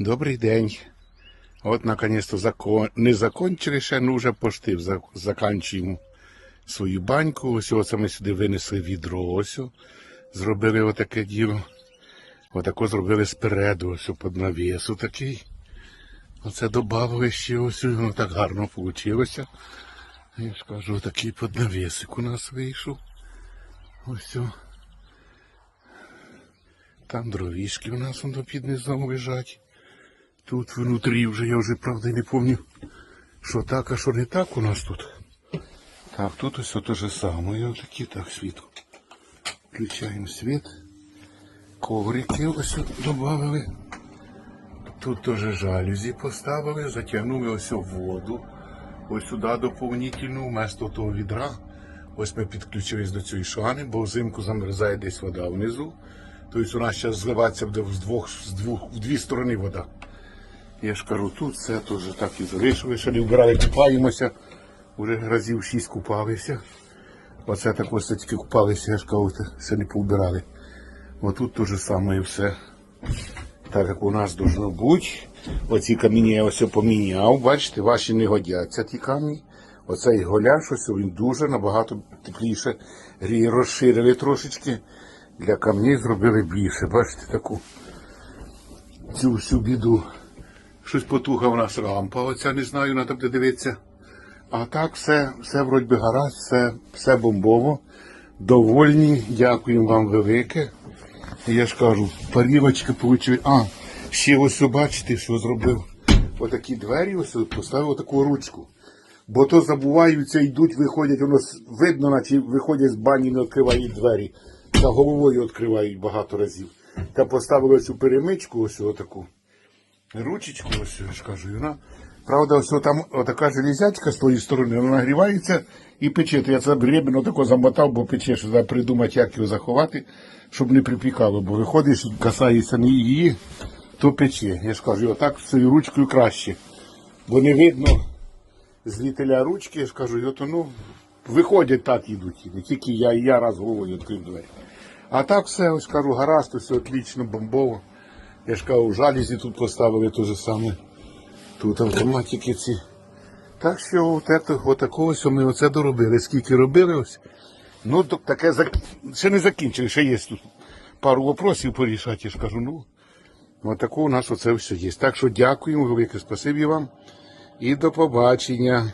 Добрий день. От наконец-то закон... не закончили ще, ну вже пошти заканчуємо свою баньку. Ось оце ми сюди винесли відро. Ось. Зробили отаке діло. Отако зробили спереду, ось під навісу такий. Оце додали ще ось, воно так гарно вийшло. Я ж кажу, такий під навісик у нас вийшов. Ось. о. Там дровішки у нас воно під низом лежать. Тут внутрі вже, я вже правда не пам'ятаю, що так, а що не так у нас тут. Так, тут ось те же саме. Ось такі так світло. Включаємо світ. Коврики ось додали. Тут теж жалюзі поставили, затягнули ось воду. Ось сюди доповнительну, вместо того відра. Ось ми підключились до цієї шани, бо взимку замерзає десь вода внизу. Тобто у нас зараз зливається буде з двох, з двох, в дві сторони вода. Я ж кажу, тут все теж так і залишили, вбирали, купаємося. Уже разів шість купалися. Оце так ось тільки купалися, я ж кажу, все не повбирали. Отут те саме і все. Так як у нас должно бути. Оці каміння я ось поміняв. Бачите, ваші не годяться ті камні. Оцей голяш, ось він дуже набагато тепліше розширили трошечки. Для камней зробили більше. Бачите таку цю всю біду. Щось потуха у нас рампа, оця не знаю, треба буде дивитися. А так все, все вроді би гаразд, все, все бомбово. Довольні, дякуємо вам велике. Я ж кажу, парівочки получили. А, ще ось бачите, що зробив. Отакі двері, ось поставив таку ручку. Бо то забуваються, йдуть, виходять, воно видно, наче виходять з бані, не відкривають двері. За головою відкривають багато разів. Та поставили цю перемичку, ось отаку ручечку, ось я ж кажу, вона. Правда, ось там отака железячка з тої сторони, вона нагрівається і пече. То я це гребень отако замотав, бо пече, що треба придумати, як його заховати, щоб не припікало. Бо виходиш, касається не її, то пече. Я ж кажу, отак з цією ручкою краще. Бо не видно з літеля ручки, я ж кажу, і ну, виходять так ідуть. Не тільки я, і я раз головою відкрив двері. А так все, ось кажу, гаразд, все отлично, бомбово. Я ж кажу, жалізі тут поставили те же саме. Тут автоматики ці. Так що отакого ось ми оце доробили. Скільки робили ось. Ну, таке ще не закінчили, ще є тут пару вопросів порішати, я ж кажу, ну. Отако у нас оце все є. Так що дякуємо, велике спасибі вам. І до побачення.